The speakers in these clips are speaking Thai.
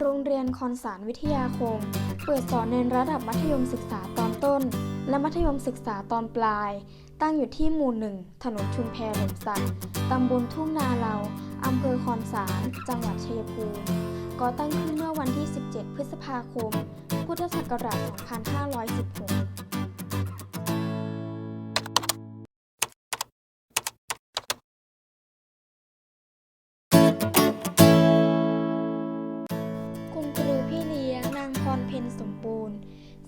โรงเรียนคอนสารวิทยาคม เปิดสอนในระดับมัธยมศึกษาตอนต้น และมัธยมศึกษาตอนปลาย ตั้งอยู่ที่หมู่หนึ่งถนนชุมแพหล่มสักตำบลทุ่งนาเราอำเภอคอนสารจังหวัดชัยภูมิก่อตั้งขึ้นเมื่อวันที่ 17 พฤษภาคม พุทธศักราช 2516 พนสมบูรณ์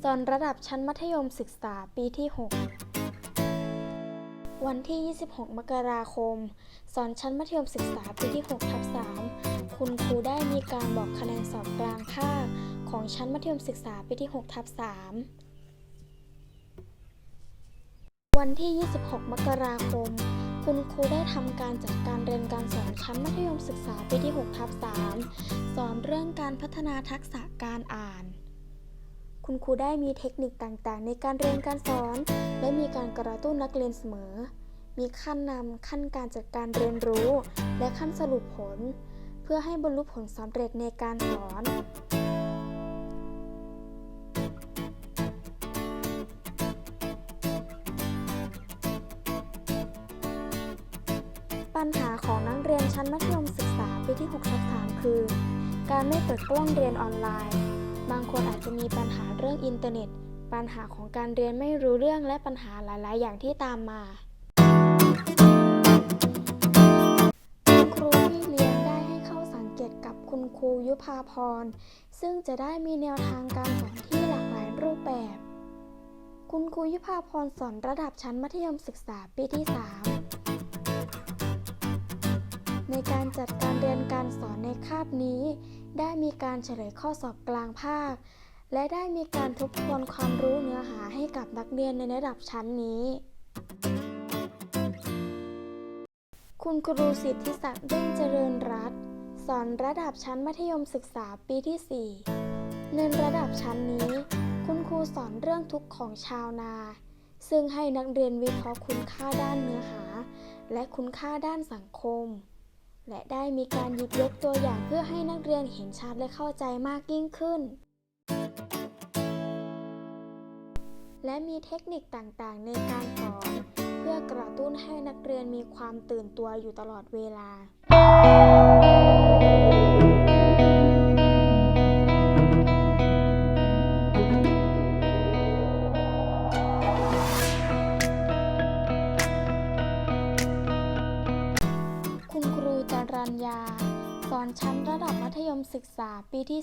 สอนระดับชั้นมัธยมศึกษาปีที่ 6 วันที่ 26 มกราคม สอนชั้นมัธยมศึกษาปีที่6ทับ3คุณครูได้มีการบอกคะแนนสอบกลางภาคของชั้นมัธยมศึกษาปีที่6ทับ3วันที่ 26 มกราคม คุณครูได้ทำการจัดการเรียนการสอนชั้นมัธยมศึกษาปีที่6ทับ3สอนเรื่องการพัฒนาทักษะการอ่าน คุณครูได้มีเทคนิคต่างๆ ในการเรียนการสอน และมีการกระตุ้นนักเรียนเสมอ มีขั้นนำขั้นการจัดการเรียนรู้ และขั้นสรุปผล เพื่อให้บรรลุผลสำเร็จในการสอนปัญหาของนักเรียนชั้นมัธยมศึกษาปีที่ 6 ทับ3คือ การไม่เปิดกล้องเรียนออนไลน์ บางคนอาจจะมีปัญหาเรื่องอินเทอร์เน็ต ปัญหาของการเรียนไม่รู้เรื่องและปัญหาหลาย ๆ อย่างที่ตามมาคุณครูพี่เลี้ยงได้ให้เข้าสังเกตกับคุณครูยุพาพร ซึ่งจะได้มีแนวทางการสอนที่หลากหลายรูปแบบ คุณครูยุพาพรสอนระดับชั้นมัธยมศึกษาปีที่ 3 การจัดการเรียนการสอนในคาบนี้ ได้มีการเฉลยข้อสอบกลางภาค และได้มีการทบทวนความรู้เนื้อหาให้กับนักเรียนในระดับชั้นนี้ คุณครูสิทธิศักดิ์เด้งเจริญรัตสอนระดับชั้นมัธยมศึกษาปีที่ 4 ในระดับชั้นนี้ คุณครูสอนเรื่องทุกข์ของชาวนา ซึ่งให้นักเรียนวิเคราะห์คุณค่าด้านเนื้อหา และคุณค่าด้านสังคม และได้มีการหยิบยกตัวอย่างเพื่อให้นักเรียนเห็นชัดและเข้าใจมากยิ่งขึ้น และมีเทคนิคต่างๆ ในการสอน เพื่อกระตุ้นให้นักเรียนมีความตื่นตัวอยู่ตลอดเวลาา สอนชั้นระดับมัธยมศึกษาปีที่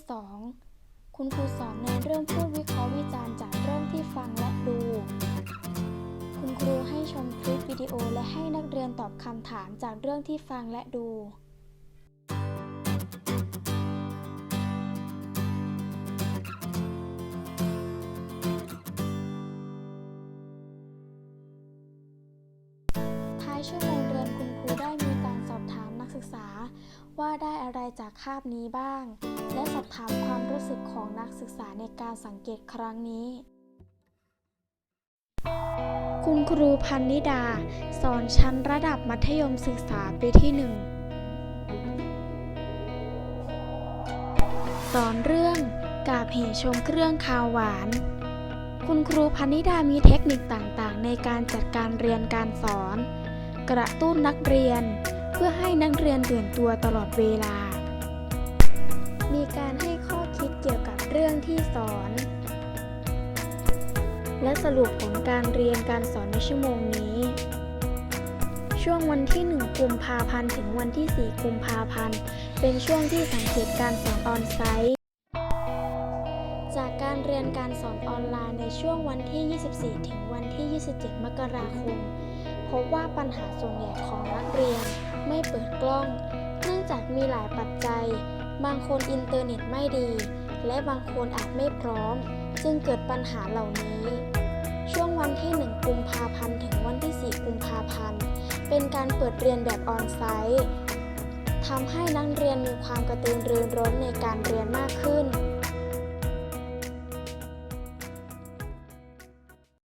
2 คุณครูสอนในเรื่องพูดวิเคราะห์วิจารณ์จากเรื่องที่ฟังและดู คุณครูให้ชมคลิปวิดีโอและให้นักเรียนตอบคำถามจากเรื่องที่ฟังและดูท้ายชั่วโมง ว่าได้อะไรจากคาบนี้บ้าง และสอบถามความรู้สึกของนักศึกษาในการสังเกตครั้งนี้ คุณครูพันนิดา สอนชั้นระดับมัธยมศึกษาปีที่หนึ่งสอนเรื่องกาบเหชมเครื่องคาวหวาน คุณครูพันนิดามีเทคนิคต่างๆ ในการจัดการเรียนการสอน กระตุ้นนักเรียน เพื่อให้นักเรียนตื่นตัวตลอดเวลา มีการให้ข้อคิดเกี่ยวกับเรื่องที่สอน และสรุปผลการเรียนการสอนในชั่วโมงนี้ ช่วงวันที่ 1 กุมภาพันธ์ ถึงวันที่ 4 กุมภาพันธ์ เป็นช่วงที่สังเกตการสอนออนไซต์ จากการเรียนการสอนออนไลน์ในช่วงวันที่ 24 ถึงวันที่ 27 มกราคม พบว่าปัญหาส่วนใหญ่ของนักเรียน ไม่เปิดกล้อง เนื่องจากมีหลายปัจจัย บางคนอินเทอร์เน็ตไม่ดี และบางคนอาจไม่พร้อม จึงเกิดปัญหาเหล่านี้ ช่วงวันที่ 1 กุมภาพันธ์ถึงวันที่ 4 กุมภาพันธ์ เป็นการเปิดเรียนแบบออนไซต์ทำให้นักเรียนมีความกระตือรือร้นในการเรียนมากขึ้น